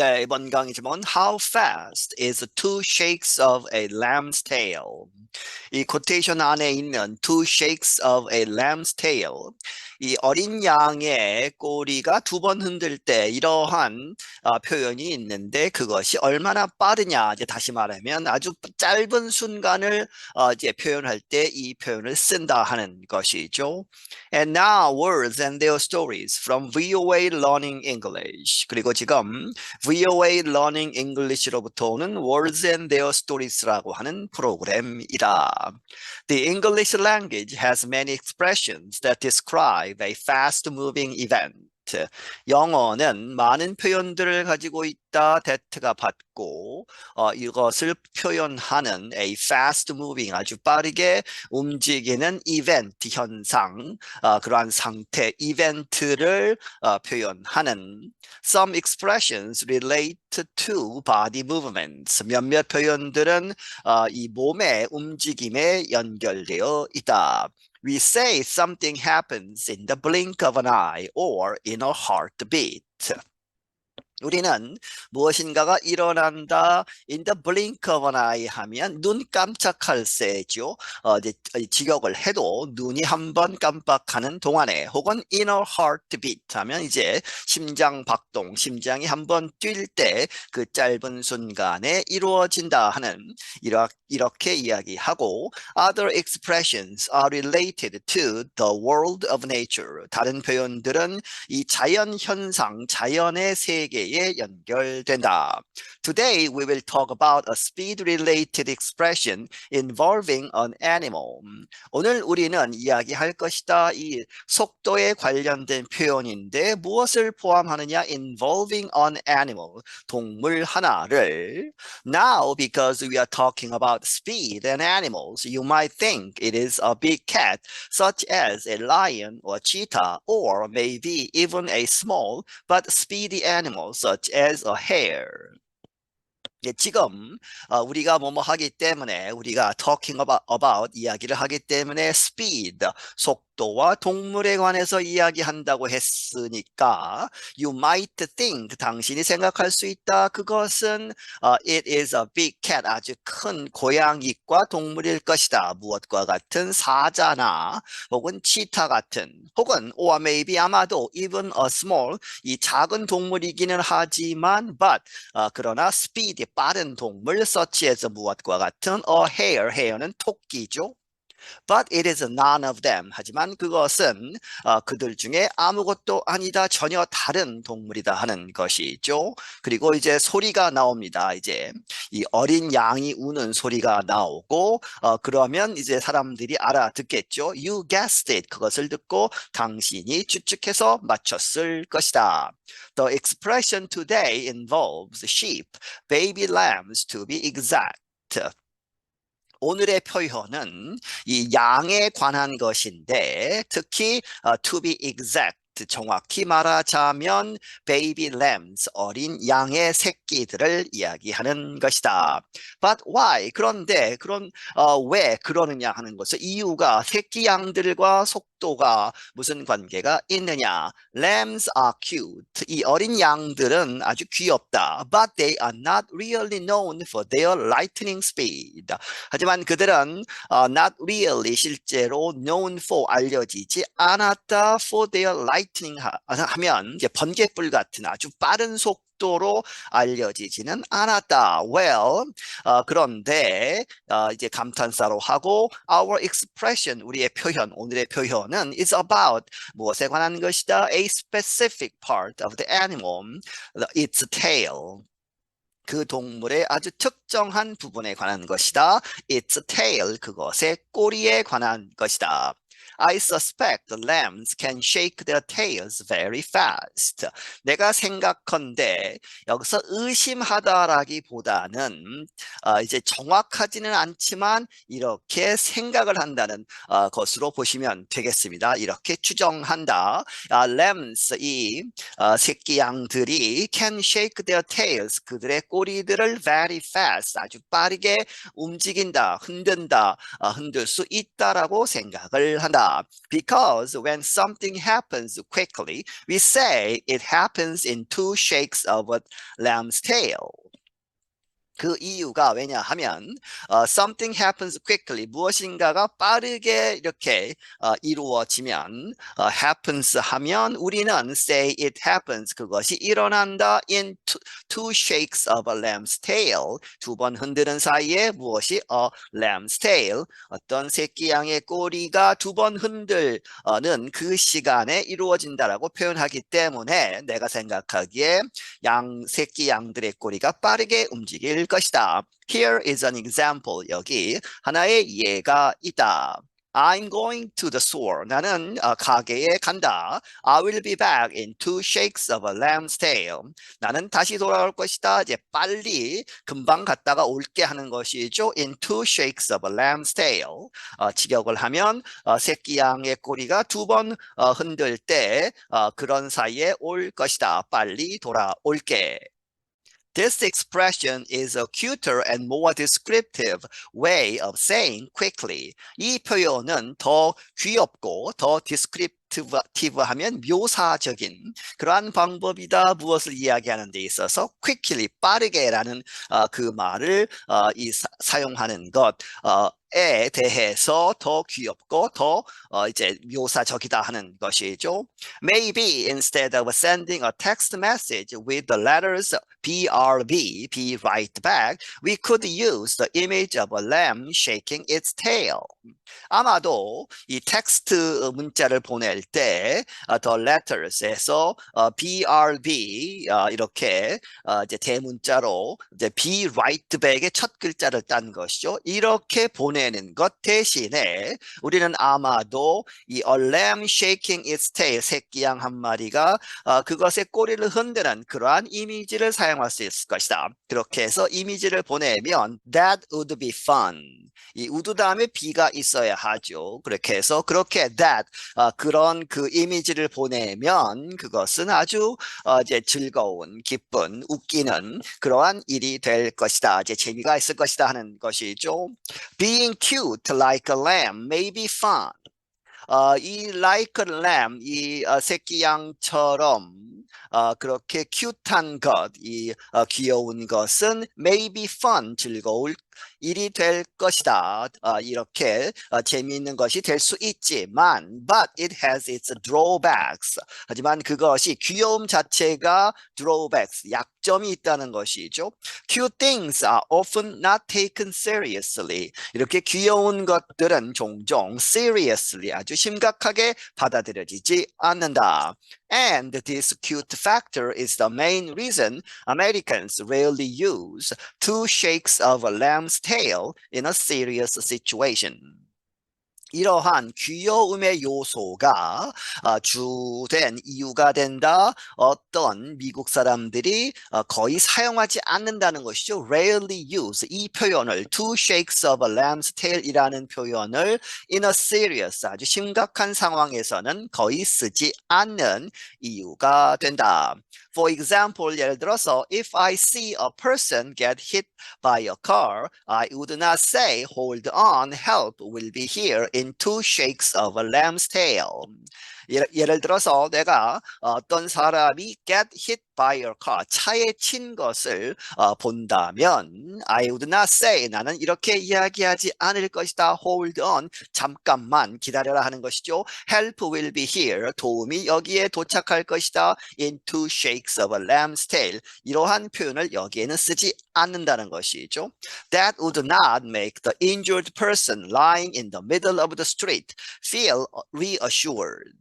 네, 이번 강의 제목은 How fast is two shakes of a lamb's tail? 이 코테이션 안에 있는 two shakes of a lamb's tail. 이 어린 양의 꼬리가 두 번 흔들 때 이러한 어, 표현이 있는데 그것이 얼마나 빠르냐 이제 다시 말하면 아주 짧은 순간을 어, 이제 표현할 때 이 표현을 쓴다 하는 것이죠. And now words and their stories from VOA Learning English. 그리고 지금 VOA Learning English로부터 오는 Words and Their Stories라고 하는 프로그램이다. The English language has many expressions that describe a fast-moving event. 영어는 많은 표현들을 가지고 있다. that가 받고 어, 이것을 표현하는 a fast moving 아주 빠르게 움직이는 event 현상 어, 그러한 상태 이벤트를 어, 표현하는 some expressions relate to body movements 몇몇 표현들은 어, 이 몸의 움직임에 연결되어 있다. We say something happens in the blink of an eye or in a heartbeat. 우리는 무엇인가가 일어난다 in the blink of an eye 하면 눈 깜짝할 새죠. 어, 직역을 해도 눈이 한 번 깜빡하는 동안에 혹은 in a heartbeat 하면 이제 심장 박동, 심장이 한 번 뛸 때 그 짧은 순간에 이루어진다 하는 이렇게, 이렇게 이야기하고 other expressions are related to the world of nature. 다른 표현들은 이 자연 현상, 자연의 세계 관계에 연결된다. Today we will talk about a speed-related expression involving an animal. 오늘 우리는 이야기할 것이다. 이 속도에 관련된 표현인데 무엇을 포함하느냐? involving an animal. 동물 하나를. Now because we are talking about speed and animals, you might think it is a big cat such as a lion or cheetah or maybe even a small but speedy animal such as a hare. 예, 지금 어, 우리가 뭐뭐 하기 때문에 우리가 talking about, about 이야기를 하기 때문에 speed 속 도와 동물에 관해서 이야기한다고 했으니까 you might think 당신이 생각할 수 있다 그것은 uh, it is a big cat 아주 큰 고양이과 동물일 것이다 무엇과 같은 사자나 혹은 치타 같은 혹은 or maybe 아마도 even a small 이 작은 동물이기는 하지만 but uh, 그러나 speed 빠른 동물 as 무엇과 같은 a hare, hare는 토끼죠. But it is none of them. 하지만 그것은 어, 그들 중에 아무것도 아니다. 전혀 다른 동물이다 하는 것이죠. 그리고 이제 소리가 나옵니다. 이제 이 어린 양이 우는 소리가 나오고 어, 그러면 이제 사람들이 알아듣겠죠. You guessed it. 그것을 듣고 당신이 추측해서 맞췄을 것이다. The expression today involves sheep, baby lambs to be exact. 오늘의 표현은 이 양에 관한 것인데 특히 uh, to be exact 정확히 말하자면 baby lambs 어린 양의 새끼들을 이야기하는 것이다. But why? 그런데 그런 어, 왜 그러느냐 하는 것은 이유가 새끼 양들과 속 도가 무슨 관계가 있느냐? Lambs are cute. 이 어린 양들은 아주 귀엽다. But they are not really known for their lightning speed. 하지만 그들은 어, not really 실제로 known for 알려지지 않았다 for their lightning 라이트닝 하면 번개불 같은 아주 빠른 속도 로 알려지지는 않았다. Well, 어, 그런데 어, 이제 감탄사로 하고 our expression 우리의 표현 오늘의 표현은 is about 무엇에 관한 것이다. A specific part of the animal, its tail. 그 동물의 아주 특정한 부분에 관한 것이다. Its tail, 그것의 꼬리에 관한 것이다. I suspect the lambs can shake their tails very fast. 내가 생각컨대 여기서 의심하다라기보다는 어, 이제 정확하지는 않지만 이렇게 생각을 한다는 어, 것으로 보시면 되겠습니다. 이렇게 추정한다. 아, lambs 이 어, 새끼 양들이 can shake their tails 그들의 꼬리들을 very fast 아주 빠르게 움직인다, 흔든다, 어, 흔들 수 있다라고 생각을 한다. up because when something happens quickly, we say it happens in two shakes of a lamb's tail. 그 이유가 왜냐하면 어, something happens quickly. 무엇인가가 빠르게 이렇게 어, 이루어지면 어, happens 하면 우리는 say it happens. 그것이 일어난다 in two, two shakes of a lamb's tail. 두 번 흔드는 사이에 무엇이 a lamb's tail? 어떤 새끼 양의 꼬리가 두 번 흔들는 그 시간에 이루어진다라고 표현하기 때문에 내가 생각하기에 양 새끼 양들의 꼬리가 빠르게 움직일 것이다. Here is an example. 여기 하나의 예가 있다. I'm going to the store. 나는 어, 가게에 간다. I will be back in two shakes of a lamb's tail. 나는 다시 돌아올 것이다. 이제 빨리 금방 갔다가 올게 하는 것이죠. In two shakes of a lamb's tail. 어, 직역을 하면 어, 새끼 양의 꼬리가 두번 어, 흔들 때 어, 그런 사이에 올 것이다. 빨리 돌아올게. This expression is a cuter and more descriptive way of saying quickly. 이 표현은 더 귀엽고 더 descriptive 하면 묘사적인 그러한 방법이다. 무엇을 이야기하는 데 있어서 quickly 빠르게 라는 어, 그 말을 어, 이 사, 사용하는 것. 어, 에 대해서 더 귀엽고 더 어, 이제 묘사적이다 하는 것이죠. Maybe instead of sending a text message with the letters BRB, be right back, we could use the image of a lamb shaking its tail. 아마도 이 텍스트 문자를 보낼 때 어, the letters에서 어, BRB 어, 이렇게 어, 이제 대문자로 이제 be right back의 첫 글자를 딴 것이죠. 이렇게 보내는 것 대신에 우리는 아마도 이 a lamb shaking its tail 새끼 양 한 마리가 어, 그것의 꼬리를 흔드는 그러한 이미지를 사용할 수 있을 것이다. 그렇게 해서 이미지를 보내면 that would be fun. 이 우드 다음에 be가 있어야 하죠. 그렇게 해서 그렇게 that 어, 그런 그 이미지를 보내면 그것은 아주 어, 이제 즐거운, 기쁜, 웃기는 그러한 일이 될 것이다. 이제 재미가 있을 것이다 하는 것이죠. Being cute like a lamb may be fun. 어, 이 like a lamb, 이 어, 새끼 양처럼 어, 그렇게 큐트한 것, 이 어, 귀여운 것은 maybe fun, 즐거울 일이 될 것이다. 어, 이렇게 어, 재미있는 것이 될 수 있지만 but it has its drawbacks. 하지만 그것이 귀여움 자체가 drawbacks, 약점이 있다는 것이죠. Cute things are often not taken seriously. 이렇게 귀여운 것들은 종종 seriously, 아주 심각하게 받아들여지지 않는다. And this cute factor is the main reason Americans rarely use two shakes of a lamb's tail in a serious situation. 이러한 귀여움의 요소가 어, 주된 이유가 된다. 어떤 미국 사람들이 어, 거의 사용하지 않는다는 것이죠. rarely use 이 표현을 two shakes of a lamb's tail이라는 표현을 in a serious 아주 심각한 상황에서는 거의 쓰지 않는 이유가 된다. For example, 예를 들어서 if I see a person get hit by a car, I would not say hold on, help will be here in two shakes of a lamb's tail. 예를, 들어서 내가 어떤 사람이 get hit by your car, 차에 친 것을 어, 본다면 I would not say 나는 이렇게 이야기하지 않을 것이다. Hold on, 잠깐만 기다려라 하는 것이죠. Help will be here, 도움이 여기에 도착할 것이다. In two shakes of a lamb's tail, 이러한 표현을 여기에는 쓰지 않는다는 것이죠. That would not make the injured person lying in the middle of the street feel reassured.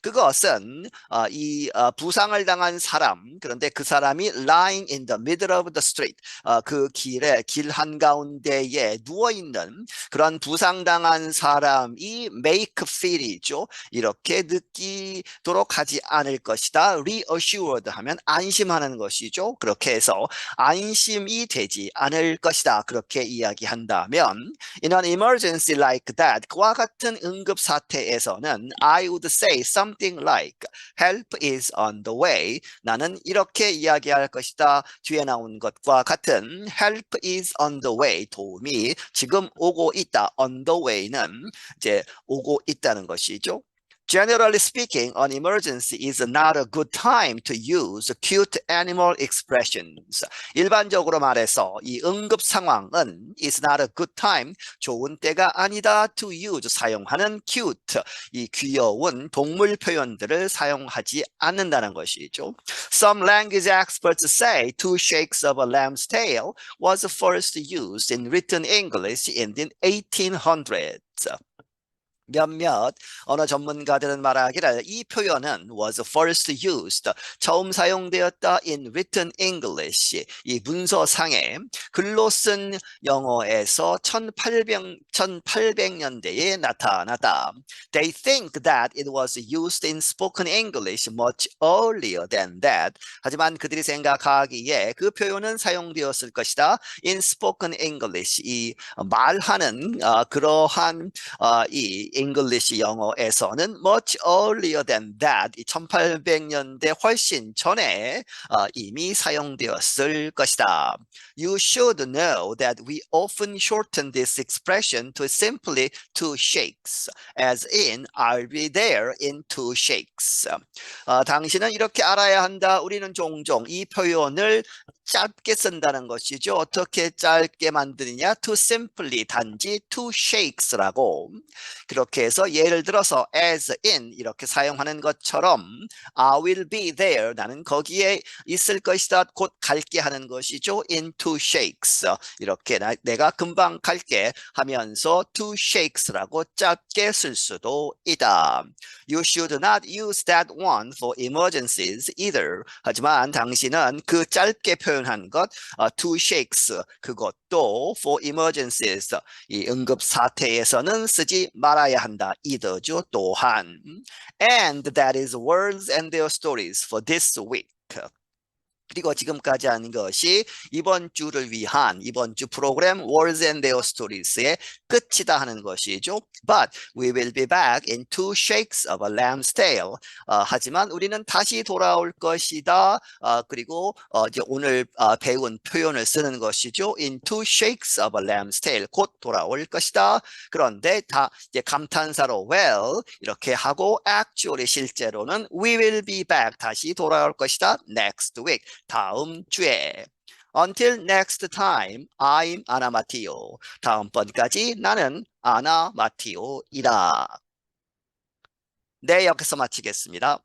그것은 어, 이 어, 부상을 당한 사람 그런데 그 사람이 lying in the middle of the street 어, 그 길에 길 한가운데에 누워 있는 그런 부상당한 사람이 make feel이죠. 이렇게 느끼도록 하지 않을 것이다. reassured 하면 안심하는 것이죠. 그렇게 해서 안심이 되지 않을 것이다. 그렇게 이야기한다면 in an emergency like that 그와 같은 응급 사태에서는 I would say something like help is on the way. 나는 이렇게 이야기할 것이다. 뒤에 나온 것과 같은 help is on the way. 도움이 지금 오고 있다. on the way는 이제 오고 있다는 것이죠. Generally speaking, an emergency is not a good time to use cute animal expressions. 일반적으로 말해서 이 응급 상황은 is not a good time, 좋은 때가 아니다 to use, 사용하는 cute, 이 귀여운 동물 표현들을 사용하지 않는다는 것이죠. Some language experts say two shakes of a lamb's tail was first used in written English in the 1800s. 몇몇 언어 전문가들은 말하기를 이 표현은 was first used 처음 사용되었다 in written English 이 문서상에 글로 쓴 영어에서 1800 1800년대에 나타나다. They think that it was used in spoken English much earlier than that. 하지만 그들이 생각하기에 그 표현은 사용되었을 것이다. in spoken English 이 말하는 어, 그러한 어, 이 English 영어에서는 much earlier than that. 1800년대 훨씬 전에 어, 이미 사용되었을 것이다. You should know that we often shorten this expression to simply two shakes, as in I'll be there in two shakes. 어, 당신은 이렇게 알아야 한다. 우리는 종종 이 표현을 짧게 쓴다는 것이죠. 어떻게 짧게 만드느냐? To simply 단지 two shakes라고 그렇게 해서 예를 들어서 as in 이렇게 사용하는 것처럼 I will be there 나는 거기에 있을 것이다 곧 갈게 하는 것이죠. in two shakes 이렇게 나, 내가 금방 갈게 하면서 two shakes라고 짧게 쓸 수도 있다. You should not use that one for emergencies either. 하지만 당신은 그 짧게 표현 한것 어, two shakes 그것도 for emergencies 이 응급 사태에서는 쓰지 말아야 한다. either죠. 또한 and that is words and their stories for this week. 그리고 지금까지 한 것이 이번 주를 위한 이번 주 프로그램 Words and Their Stories의 끝이다 하는 것이죠. But we will be back in two shakes of a lamb's tail. 어, 하지만 우리는 다시 돌아올 것이다. 어, 그리고 어, 이제 오늘 어, 배운 표현을 쓰는 것이죠. In two shakes of a lamb's tail. 곧 돌아올 것이다. 그런데 다 이제 감탄사로 well 이렇게 하고 actually 실제로는 we will be back. 다시 돌아올 것이다. Next week. 다음 주에. Until next time, I'm 아나 마티오. 다음번까지 나는 아나 마티오이다. 네, 여기서 마치겠습니다.